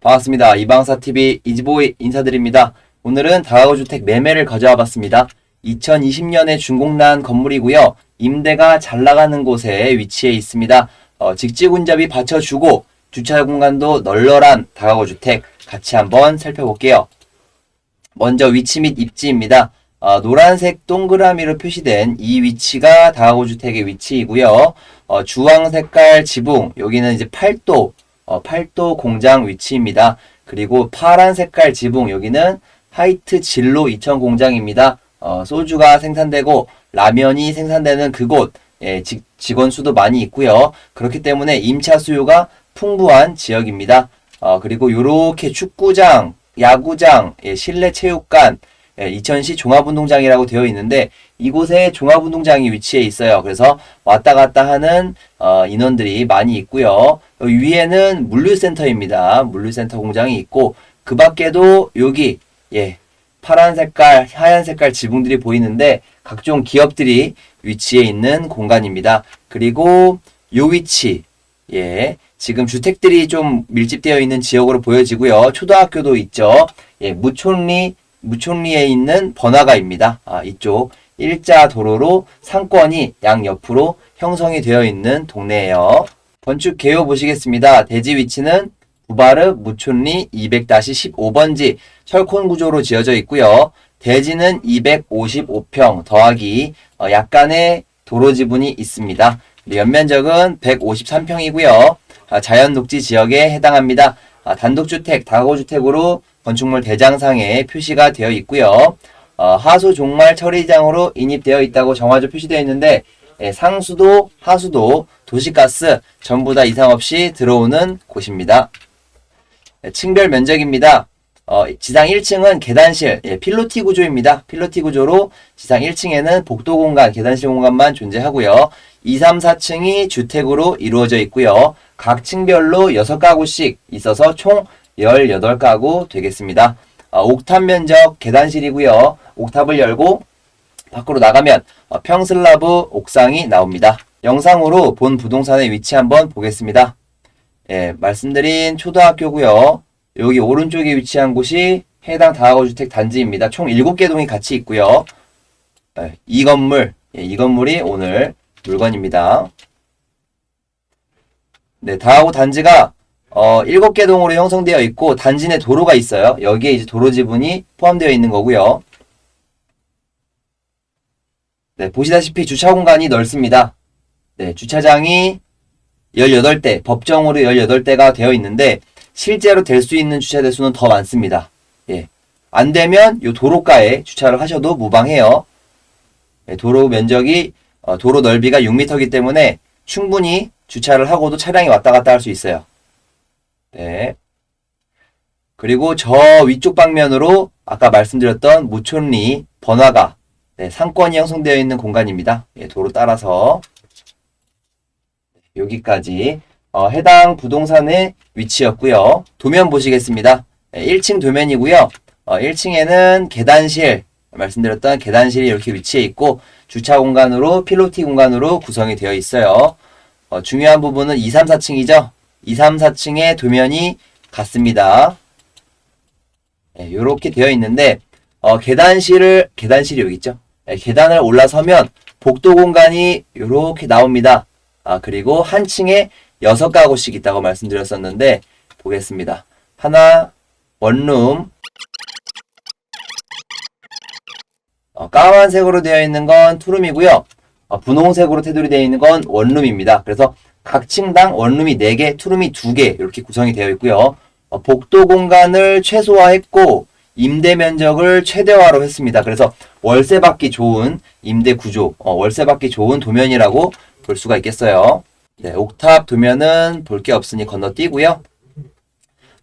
반갑습니다. 이방사TV 이지보이 인사드립니다. 오늘은 다가구주택 매매를 가져와 봤습니다. 2020년에 준공난 건물이고요. 임대가 잘 나가는 곳에 위치해 있습니다. 어, 직지군잡이 받쳐주고 주차 공간도 널널한 다가구주택 같이 한번 살펴볼게요. 먼저 위치 및 입지입니다. 어, 노란색 동그라미로 표시된 이 위치가 다가구 주택의 위치이고요. 어, 주황 색깔 지붕 여기는 이제 8도 어, 8도 공장 위치입니다. 그리고 파란 색깔 지붕 여기는 하이트 진로 2000 공장입니다. 어, 소주가 생산되고 라면이 생산되는 그곳 예, 직, 직원 수도 많이 있고요. 그렇기 때문에 임차 수요가 풍부한 지역입니다. 어, 그리고 요렇게 축구장, 야구장, 예, 실내 체육관, 예, 이천시 종합운동장이라고 되어 있는데 이곳에 종합운동장이 위치해 있어요. 그래서 왔다 갔다 하는 어, 인원들이 많이 있고요. 어, 위에는 물류센터입니다. 물류센터 공장이 있고 그 밖에도 여기 예 파란 색깔, 하얀 색깔 지붕들이 보이는데 각종 기업들이 위치해 있는 공간입니다. 그리고 요 위치 예 지금 주택들이 좀 밀집되어 있는 지역으로 보여지고요. 초등학교도 있죠. 예 무촌리 무촌리에 있는 번화가입니다. 아, 이쪽 일자 도로로 상권이 양옆으로 형성이 되어 있는 동네예요. 건축 개요 보시겠습니다. 대지 위치는 부바르 무촌리 200-15번지 철콘 구조로 지어져 있고요. 대지는 255평 더하기 어, 약간의 도로 지분이 있습니다. 연면적은 153평이고요. 아, 자연 녹지 지역에 해당합니다. 아, 단독주택, 다가구주택으로 건축물 대장상에 표시가 되어 있고요. 어, 하수 종말 처리장으로 인입되어 있다고 정화조 표시되어 있는데 예, 상수도, 하수도, 도시가스 전부 다 이상 없이 들어오는 곳입니다. 예, 층별 면적입니다. 어, 지상 1층은 계단실, 예, 필로티 구조입니다. 필로티 구조로 지상 1층에는 복도 공간, 계단실 공간만 존재하고요. 2, 3, 4층이 주택으로 이루어져 있고요. 각 층별로 6가구씩 있어서 총 18가구 되겠습니다. 어, 옥탑 면적 계단실이고요. 옥탑을 열고 밖으로 나가면 어, 평슬라브 옥상이 나옵니다. 영상으로 본 부동산의 위치 한번 보겠습니다. 예, 말씀드린 초등학교고요. 여기 오른쪽에 위치한 곳이 해당 다가구주택 단지입니다. 총 7개 동이 같이 있고요. 예, 이 건물, 예, 이 건물이 오늘 물건입니다. 네, 다가구 단지가 어, 7개 동으로 형성되어 있고 단지 내 도로가 있어요. 여기에 이제 도로 지분이 포함되어 있는 거고요. 네, 보시다시피 주차 공간이 넓습니다. 네, 주차장이 18대, 법정으로 18대가 되어 있는데 실제로 될 수 있는 주차 대수는 더 많습니다. 예. 안 되면 요 도로가에 주차를 하셔도 무방해요. 예, 도로 면적이 어, 도로 넓이가 6m이기 때문에 충분히 주차를 하고도 차량이 왔다 갔다 할 수 있어요. 네. 그리고 저 위쪽 방면으로 아까 말씀드렸던 무촌리 번화가 네, 상권이 형성되어 있는 공간입니다. 예, 도로 따라서 여기까지 어, 해당 부동산의 위치였고요. 도면 보시겠습니다. 예, 1층 도면이고요. 어, 1층에는 계단실 말씀드렸던 계단실이 이렇게 위치해 있고 주차 공간으로 필로티 공간으로 구성이 되어 있어요. 어, 중요한 부분은 2, 3, 4층이죠. 2, 3, 4층의 도면이 같습니다. 이렇게 되어 있는데 어, 계단실을 계단실이 여기 있죠. 예, 계단을 올라서면 복도 공간이 이렇게 나옵니다. 아, 그리고 한 층에 여섯 가구씩 있다고 말씀드렸었는데 보겠습니다. 하나 원룸 어, 까만색으로 되어 있는 건 투룸이고요. 어, 분홍색으로 테두리 되어 있는 건 원룸입니다. 그래서 각 층당 원룸이 4개, 투룸이 2개 이렇게 구성이 되어 있고요. 어, 복도 공간을 최소화했고 임대 면적을 최대화로 했습니다. 그래서 월세 받기 좋은 임대 구조, 어, 월세 받기 좋은 도면이라고 볼 수가 있겠어요. 네, 옥탑 도면은 볼 게 없으니 건너뛰고요.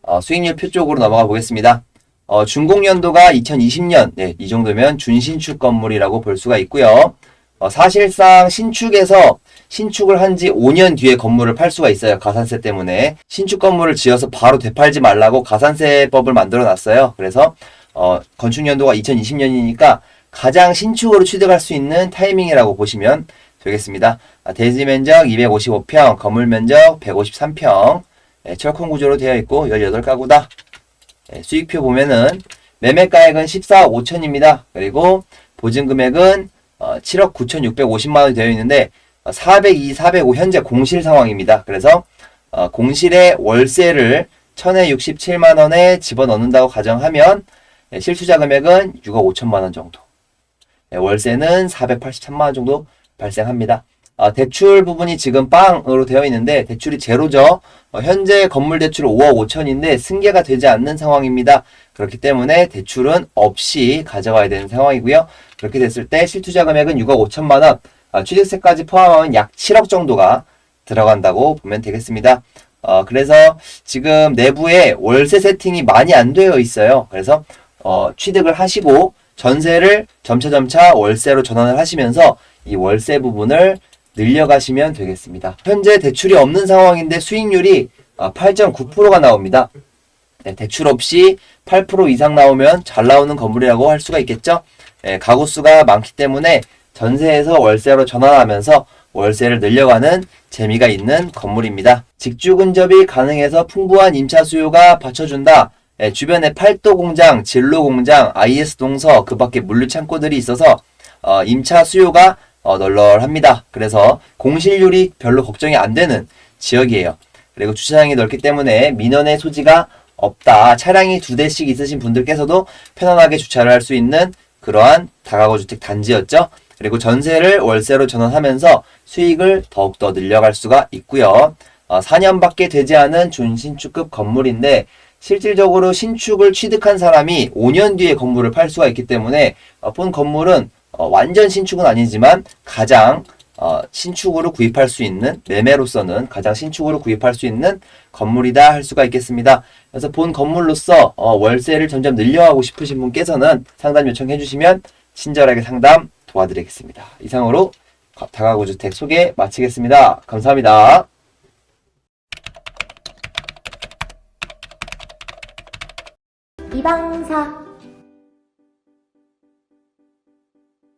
어, 수익률 표 쪽으로 넘어가 보겠습니다. 어, 준공연도가 2020년, 네, 이 정도면 준신축 건물이라고 볼 수가 있고요. 어, 사실상 신축에서 신축을 한 지 5년 뒤에 건물을 팔 수가 있어요. 가산세 때문에. 신축 건물을 지어서 바로 되팔지 말라고 가산세법을 만들어 놨어요. 그래서, 어, 건축 연도가 2020년이니까 가장 신축으로 취득할 수 있는 타이밍이라고 보시면 되겠습니다. 아, 대지 면적 255평, 건물 면적 153평, 예, 철콘 구조로 되어 있고 18가구다. 예, 수익표 보면은 매매가액은 14억 5천입니다. 그리고 보증 금액은 어, 7억 9,650만 원이 되어 있는데 어, 402, 405 현재 공실 상황입니다. 그래서 어, 공실에 월세를 1,067만 원에 집어넣는다고 가정하면 예, 실투자 금액은 6억 5천만 원 정도. 예, 월세는 483만 원 정도 발생합니다. 아, 대출 부분이 지금 빵으로 되어 있는데 대출이 제로죠. 어, 현재 건물 대출 5억 5천인데 승계가 되지 않는 상황입니다. 그렇기 때문에 대출은 없이 가져가야 되는 상황이고요. 그렇게 됐을 때 실투자 금액은 6억 5천만 원, 아, 취득세까지 포함하면 약 7억 정도가 들어간다고 보면 되겠습니다. 어, 그래서 지금 내부에 월세 세팅이 많이 안 되어 있어요. 그래서 어, 취득을 하시고 전세를 점차점차 월세로 전환을 하시면서 이 월세 부분을 늘려가시면 되겠습니다. 현재 대출이 없는 상황인데 수익률이 8.9%가 나옵니다. 네, 대출 없이 8% 이상 나오면 잘 나오는 건물이라고 할 수가 있겠죠. 예, 가구 수가 많기 때문에 전세에서 월세로 전환하면서 월세를 늘려가는 재미가 있는 건물입니다. 직주 근접이 가능해서 풍부한 임차 수요가 받쳐준다. 예, 주변에 팔도 공장, 진로 공장, IS 동서, 그 밖에 물류 창고들이 있어서 어, 임차 수요가 어, 널널합니다. 그래서 공실률이 별로 걱정이 안 되는 지역이에요. 그리고 주차장이 넓기 때문에 민원의 소지가 없다. 차량이 두 대씩 있으신 분들께서도 편안하게 주차를 할 수 있는 그러한 다가구 주택 단지였죠. 그리고 전세를 월세로 전환하면서 수익을 더욱더 늘려갈 수가 있고요. 어, 4년밖에 되지 않은 준신축급 건물인데 실질적으로 신축을 취득한 사람이 5년 뒤에 건물을 팔 수가 있기 때문에 어, 본 건물은 어, 완전 신축은 아니지만 가장 어, 신축으로 구입할 수 있는 매매로서는 가장 신축으로 구입할 수 있는 건물이다 할 수가 있겠습니다. 그래서 본 건물로서 어, 월세를 점점 늘려가고 싶으신 분께서는 상담 요청해 주시면 친절하게 상담 도와드리겠습니다. 이상으로 다가구 주택 소개 마치겠습니다. 감사합니다. 이방사